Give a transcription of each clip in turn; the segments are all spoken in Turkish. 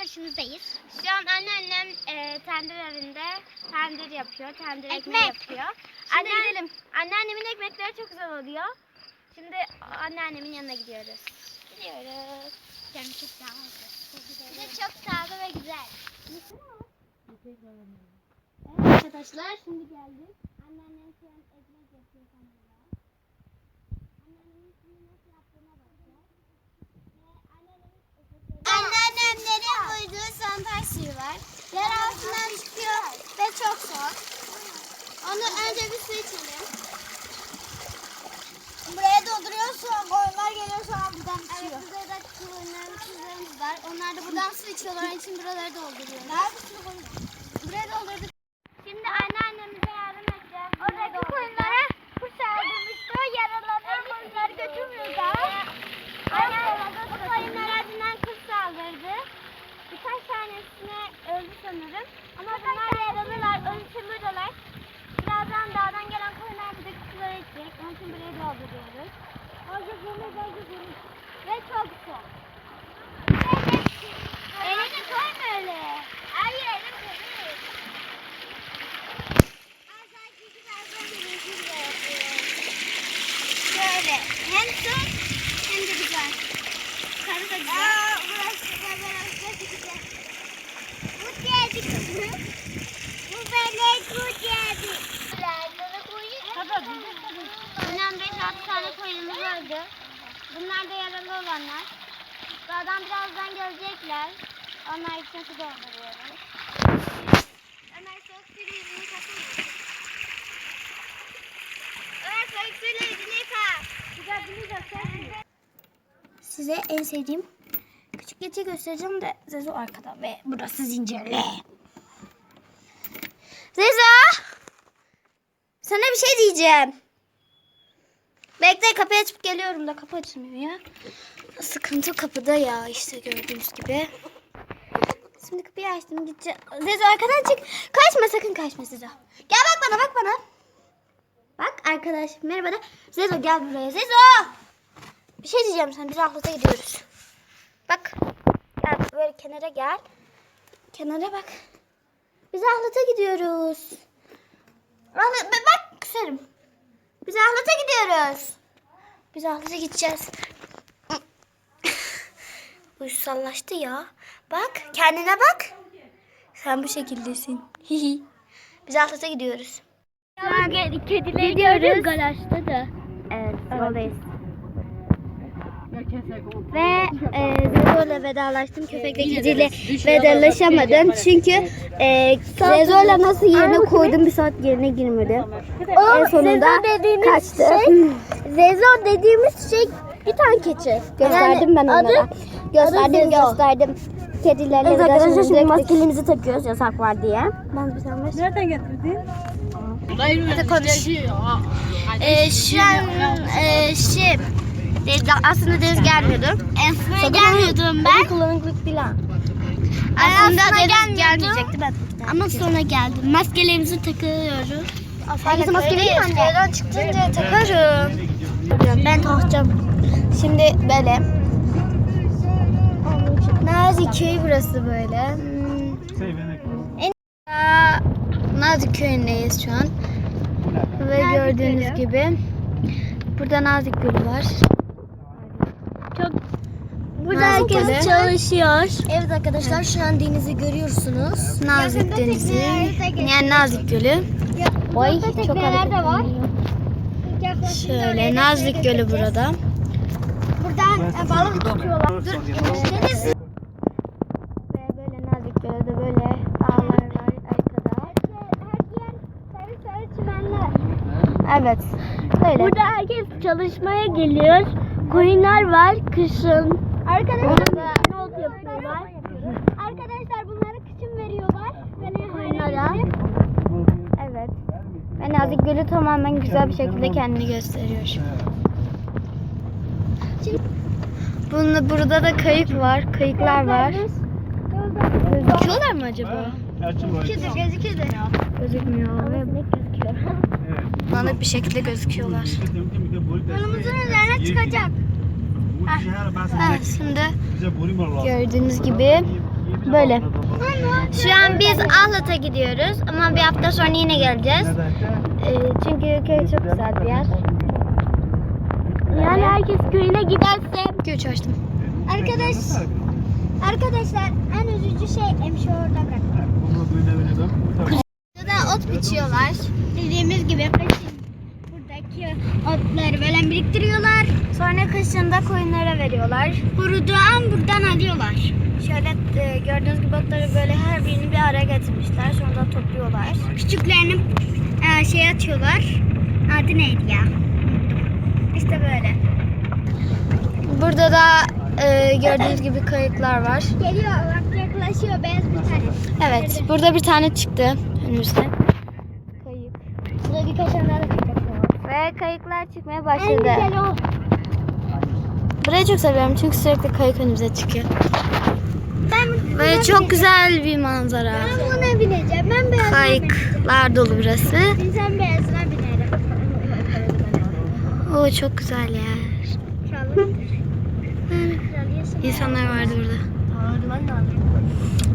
karşınızdayız. Şu an anneannem e, tendir evinde tendir yapıyor. Tendir Ekmek. yapıyor. Şimdi Anne- gidelim. Anneannemin ekmekleri çok güzel oluyor. Şimdi anneannemin yanına gidiyoruz. Gidiyoruz. Canım çok de çok sağlı ve güzel. Evet arkadaşlar şimdi geldik. Anneannem şu an ekmek yapıyor kamera. Anneannemin şimdi nasıl yaptığına bakacağız. Ve anneannemin ekmekleri... Koyduğu santar suyu var. Yer altından çıkıyor ve çok soğuk. Onu önce bir su içelim. Buraya dolduruyor sonra koyunlar geliyor sonra buradan içiyor. Evet burada da koyunlarımız kızlarımız var. Onlar da buradan su içiyorlar. Onun için buraları dolduruyoruz. Neredesin koyun? Buraya doldurduk. Bunu böyle bunu. Ve çok soğuk. Elini koyma öyle. Hayır elim kötü. Şöyle. Hem su hem de güzel. Tadı da güzel. Aa, burası burası güzel. Bu geldi kızım. Bu böyle bu geldi. Annem 5-6 tane koyunumuz öldü. Bunlar da yaralı olanlar. Dağdan birazdan gelecekler. Onlar için su dolduruyoruz. Ömer soğuk suyla yüzünü kapatın. Ömer soğuk suyla yüzünü yıka. Güzel bunu göstermiyor. Size en sevdiğim küçük geçi göstereceğim de Zezo arkada ve burası zincirli. Zezo! Sana bir şey diyeceğim. Bekle kapıyı açıp geliyorum da kapı açılmıyor ya. Sıkıntı kapıda ya işte gördüğünüz gibi. Şimdi kapıyı açtım gideceğim. Zezo arkadan çık. Kaçma sakın kaçma Zezo. Gel bak bana bak bana. Arkadaş merhaba de. Zezo gel buraya Zezo. Bir şey diyeceğim sana. Biz Ahlat'a gidiyoruz. Bak. Gel böyle kenara gel. Kenara bak. Biz Ahlat'a gidiyoruz. Ahlat, bak küserim. Biz Ahlat'a gidiyoruz. Biz Ahlat'a gideceğiz. Uysallaştı ya. Bak kendine bak. Sen bu şekildesin. Hihi. Biz Ahlat'a gidiyoruz. Kedileri Gidiyoruz. Garajda da. Evet, yoldayız. Ve e, Zezo'yla vedalaştım. Köpekle kediyle vedalaşamadım. Çünkü e, Zezo'yla nasıl yerine koydum bir saat yerine girmedi. en sonunda kaçtı. Zezo dediğimiz şey bir tane keçi. Gösterdim ben onlara. gösterdim gösterdim. Kedilerle Evet arkadaşlar şimdi maskelerimizi takıyoruz yasak var diye. Ben bir tane Nereden getirdin? Hadi konuş. Ee, şu an e, şey aslında Deniz gelmiyordu. Aslında gelmiyordum ben. Kullanıklık değil ha. Aslında Deniz gelmeyecekti ben. Ama sonra geldim. Maskelerimizi takıyoruz. Herkese maske vereyim mi anne? Evden çıktığında takarım. Ben takacağım. Şimdi böyle. Nazik köy burası böyle. Hmm. Nazik köyündeyiz şu an. Ve gördüğünüz gibi burada Nazik Gölü var. Çok Burada Nazik herkes Gölü. çalışıyor. Evet arkadaşlar şu an denizi görüyorsunuz. Nazik Denizi. Yani Nazik Gölü. Oy çok de var. Şöyle Nazik Gölü burada. Buradan balık tutuyorlar. Deniz. Evet. Böyle. Burada herkes çalışmaya geliyor. Koyunlar var kışın. Arkadaşlar Not yapıyorlar. Arkadaşlar bunlara kışın veriyorlar. Koyunlara. Evet. Ve Nazik Gölü tamamen güzel bir şekilde kendini gösteriyor. Bunun, burada da kayık var, kayıklar var. Gözüküyorlar mı acaba? Gözüküyor, gözüküyor. Gözükmüyor. Bulanık bir şekilde gözüküyorlar. Yolumuzun üzerine çıkacak. Ha, şimdi gördüğünüz gibi Böyle. Şu an biz Ahlat'a gidiyoruz ama bir hafta sonra yine geleceğiz. Ee, çünkü köy çok güzel bir yer. Yani herkes köyüne giderse. Köy açtım. Arkadaş, arkadaşlar en üzücü şey Emşi orada bıraktı. Burada ot biçiyorlar. Dediğimiz gibi kışın buradaki otları böyle biriktiriyorlar. Sonra kışında koyunlara veriyorlar. Kuruduğu an buradan alıyorlar. Şöyle e, gördüğünüz gibi otları böyle her birini bir araya getirmişler. Sonra da topluyorlar. Küçüklerini e, şey atıyorlar. Adı neydi ya? İşte böyle. Burada da e, gördüğünüz gibi kayıklar var. Geliyor bak yaklaşıyor beyaz bir tane. Evet, burada bir tane çıktı önümüzde. Kayık. Burada birkaç tane daha çıkacak. Kayıklar çıkmaya En başladı. güzel o. Burayı çok seviyorum çünkü sürekli kayık önümüze çıkıyor. Ben Böyle çok güzel bir manzara. Ben buna bineceğim. Ben beyazına bineceğim. Kayıklar dolu burası. Sen beyazına binerim. Oo çok güzel yer. İnsanlar vardı burada.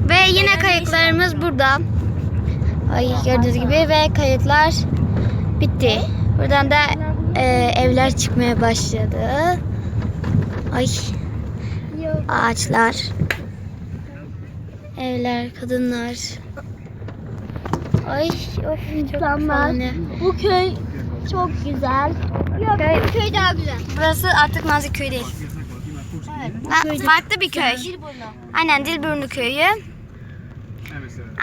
Ve yine kayıklarımız burada. Ay gördüğünüz gibi ve kayıklar bitti. Buradan da e, evler çıkmaya başladı. Ay Yok. ağaçlar. Evler, kadınlar. Ay of İnsanlar. Bu köy çok güzel. Yok Köy- bu köy daha güzel. Burası artık Nazik köy değil. Ha, farklı bir köy. Aynen Dilburnu köyü.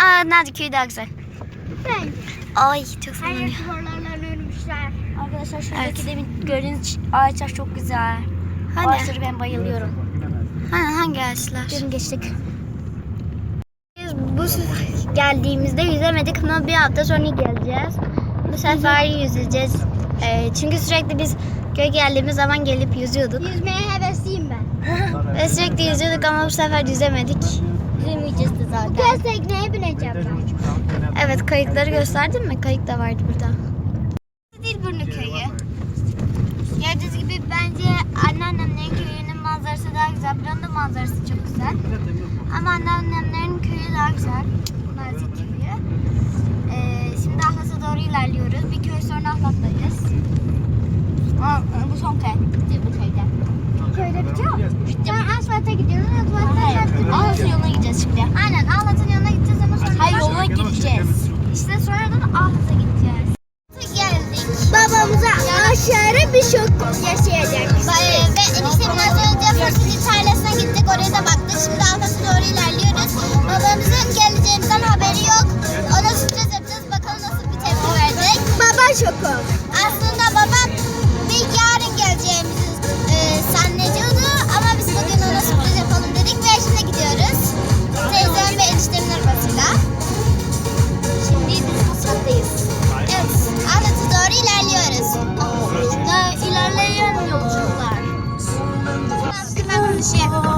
Aa, Nazik köyü daha güzel. Ben. Ay çok sallanıyor. Arkadaşlar şuradaki demin gördüğünüz ağaçlar çok güzel. Hani? ben bayılıyorum. Hani hangi ağaçlar? Dün geçtik. Biz bu geldiğimizde yüzemedik ama bir hafta sonra geleceğiz. Bu sefer yüzeceğiz. Ee, çünkü sürekli biz köy geldiğimiz zaman gelip yüzüyorduk. Yüzmeye hevesliyim ben. Ve sürekli yüzüyorduk ama bu sefer yüzemedik. Yüzemeyeceğiz de zaten. Bu kez tekneye bineceğim ben. Evet kayıkları gösterdin mi? Kayık da vardı burada. Dilburnu köyü. Gördüğünüz gibi bence anneannemlerin köyünün manzarası daha güzel. Buranın da manzarası çok güzel. Ama anneannemlerin köyü daha güzel. Nazik köyü. Ee, şimdi Ahlat'a doğru ilerliyoruz. Bir köy sonra Ahlat'tayız. Aa, bu son köy. Bu köyde. Köyde bitiyor. Ben asfalta gidiyorum. Asfalta Ahlat'ın yoluna gideceğiz şimdi. Aynen Ahlat'ın yoluna gideceğiz ama sonra... Hayır, yoluna gideceğiz. İşte sonradan Ahlat'a gideceğiz. Geldik. Babamıza aşağı bir şok yaşayacak. Eniştemin Fosili tarlasına gittik. Oraya da baktık. Şimdi Ahmet'e doğru ilerliyoruz. Babamızın geleceğimizden haberi yok. Ona sürpriz yapacağız. Bakalım nasıl bir tepki verecek. Baba şoku. Ben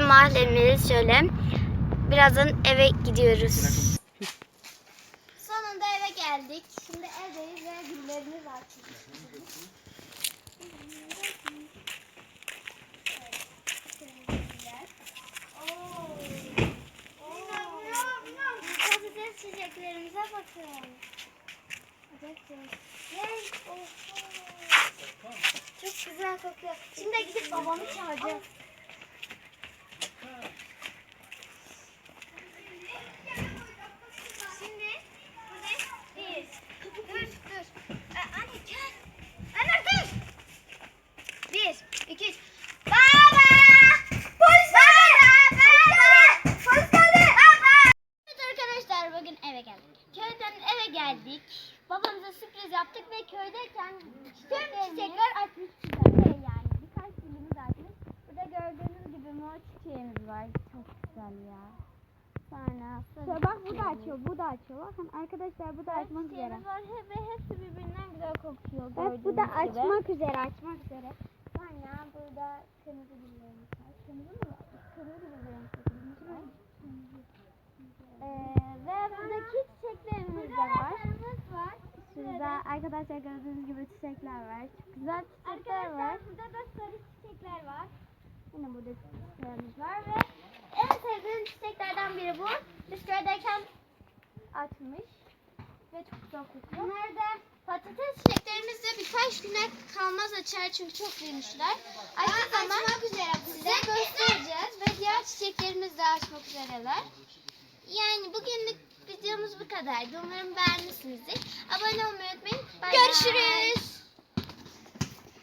mahallemdeyiz şöyle. Birazdan eve gidiyoruz. Sonunda eve geldik. Şimdi evdeyiz ve açıldı. Patates çiçeklerimize bakın. Çok güzel kokuyor. Şimdi gidip babamı çağıracağım. Şimdi bu ne? Bir. Dur dur. Ee, anne gel. Ömer dur. Bir, iki, üç. Baba! Polis geldi! Baba! Polis geldi! Baba! Evet arkadaşlar bugün eve geldik. Köyden eve geldik. Babamıza sürpriz yaptık ve köydeyken tüm çiçekler açmış güzel yani. Birkaç gülümüz açmış. Burada gördüğünüz gibi mor çiçeğimiz var. Çok güzel ya. Sonra Şöyle bak bu da açıyor, bu da açıyor. Bakın arkadaşlar bu da açmak üzere. çiçeğimiz var ve hepsi birbirinden güzel kokuyor. Gibi. açmak üzere, açmak üzere. Sonra burada kırmızı güllerimiz var. Kırmızı mı var? Kırmızı güllerimiz var. Ee, ve buradaki çiçeklerimiz de var. var. Şurada arkadaşlar gördüğünüz gibi çiçekler var. Çok güzel çiçekler Arkadaşlar var. burada da sarı çiçekler var. Yine burada çiçeklerimiz var ve en sevdiğim çiçeklerden biri bu. Köydeyken açmış ve çok güzel kokuyor. Bunlar da patates çiçeklerimiz de birkaç güne kalmaz açar çünkü çok büyümüşler. Açtığı zaman üzere size göstereceğiz ve diğer çiçeklerimiz de açmak üzereler. Yani bugünlük videomuz bu kadardı. Umarım beğenmişsinizdir. Abone olmayı unutmayın. Bay. Görüşürüz.